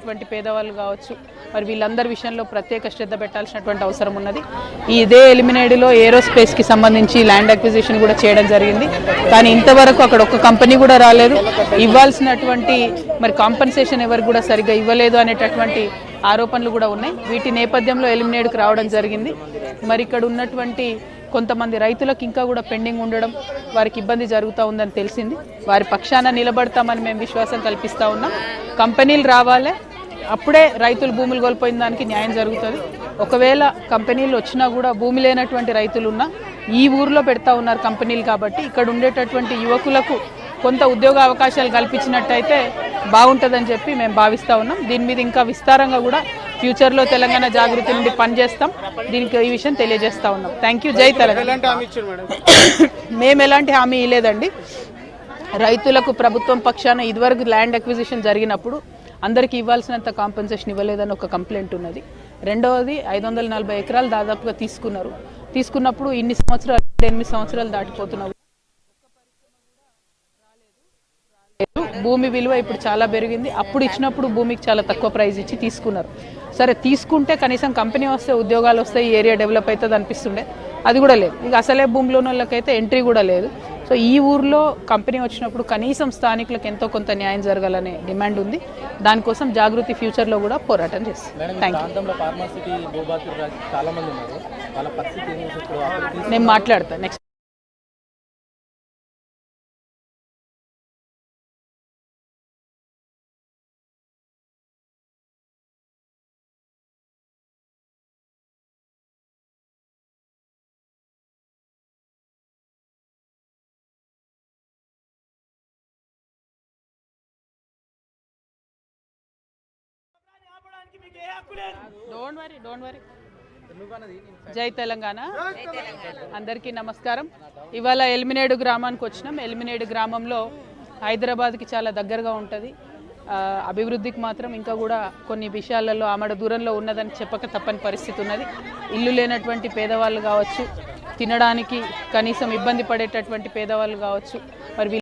అటువంటి పేదవాళ్ళు కావచ్చు మరి వీళ్ళందరి విషయంలో ప్రత్యేక శ్రద్ధ పెట్టాల్సినటువంటి అవసరం ఉన్నది. ఈ ఇదే ఎలిమినేడ్లో ఏరోస్పేస్కి సంబంధించి ల్యాండ్ అక్విజిషన్ కూడా చేయడం జరిగింది. కానీ ఇంతవరకు అక్కడ ఒక కంపెనీ కూడా రాలేదు. ఇవ్వాల్సినటువంటి మరి కాంపన్సేషన్ ఎవరికి కూడా సరిగ్గా ఇవ్వలేదు అనేటటువంటి ఆరోపణలు కూడా ఉన్నాయి. వీటి నేపథ్యంలో ఎలిమినేడ్కి రావడం జరిగింది. మరి ఇక్కడ ఉన్నటువంటి కొంతమంది రైతులకు ఇంకా కూడా పెండింగ్ ఉండడం వారికి ఇబ్బంది జరుగుతూ ఉందని తెలిసింది. వారి పక్షాన నిలబడతామని మేము విశ్వాసం కల్పిస్తూ ఉన్నాం. కంపెనీలు రావాలి అప్పుడే రైతులు భూములు కోల్పోయిన దానికి న్యాయం జరుగుతుంది. ఒకవేళ కంపెనీలు వచ్చినా కూడా భూమి లేనటువంటి రైతులు ఉన్నా ఈ ఊర్లో పెడతా ఉన్నారు కంపెనీలు కాబట్టి ఇక్కడ ఉండేటటువంటి యువకులకు కొంత ఉద్యోగ అవకాశాలు కల్పించినట్టయితే బాగుంటుందని చెప్పి మేము భావిస్తూ ఉన్నాం. దీని మీద ఇంకా విస్తారంగా కూడా ఫ్యూచర్లో తెలంగాణ జాగృతి నుండి పనిచేస్తాం. దీనికి ఈ విషయం తెలియజేస్తా ఉన్నాం. థ్యాంక్ యూ జై తెలంగాణ. మేము ఎలాంటి హామీ ఇవ్వలేదండి రైతులకు ప్రభుత్వం పక్షాన ఇదివరకు ల్యాండ్ అక్విజిషన్ జరిగినప్పుడు అందరికీ ఇవ్వాల్సినంత కాంపెన్సేషన్ ఇవ్వలేదని ఒక కంప్లైంట్ ఉన్నది. రెండవది ఐదు వందల నలభై ఎకరాలు దాదాపుగా తీసుకున్నారు. తీసుకున్నప్పుడు ఇన్ని సంవత్సరాలు ఎనిమిది సంవత్సరాలు దాటిపోతున్నావు భూమి విలువ ఇప్పుడు చాలా పెరిగింది. అప్పుడు ఇచ్చినప్పుడు భూమికి చాలా తక్కువ ప్రైస్ ఇచ్చి తీసుకున్నారు. సరే తీసుకుంటే కనీసం కంపెనీ వస్తే ఉద్యోగాలు వస్తాయి ఈ ఏరియా డెవలప్ అవుతుంది అనిపిస్తుండే. అది కూడా లేదు. ఇక అసలే భూమిలో వాళ్ళకైతే ఎంట్రీ కూడా లేదు. సో ఈ ఊర్లో కంపెనీ వచ్చినప్పుడు కనీసం స్థానికులకు ఎంతో కొంత న్యాయం జరగాలనే డిమాండ్ ఉంది. దానికోసం జాగృతి ఫ్యూచర్లో కూడా పోరాటం చేస్తాం మేడం ఈ థ్యాంక్ యూ ప్రాంతంలో pharma city భూబాతులు don't worry don't worry Jai Telangana. అందరికీ నమస్కారం. ఇవాళ ఎలిమినేడు గ్రామానికి వచ్చినాం. ఎలిమినేడు గ్రామంలో హైదరాబాద్కి చాలా దగ్గరగా ఉంటుంది. అభివృద్ధికి మాత్రం ఇంకా కూడా కొన్ని విషయాలలో ఆమడ దూరంలో ఉన్నదని చెప్పక తప్పని పరిస్థితి ఉన్నది. ఇల్లు లేనటువంటి పేదవాళ్ళు కావచ్చు తినడానికి కనీసం ఇబ్బంది పడేటటువంటి పేదవాళ్ళు కావచ్చు మరి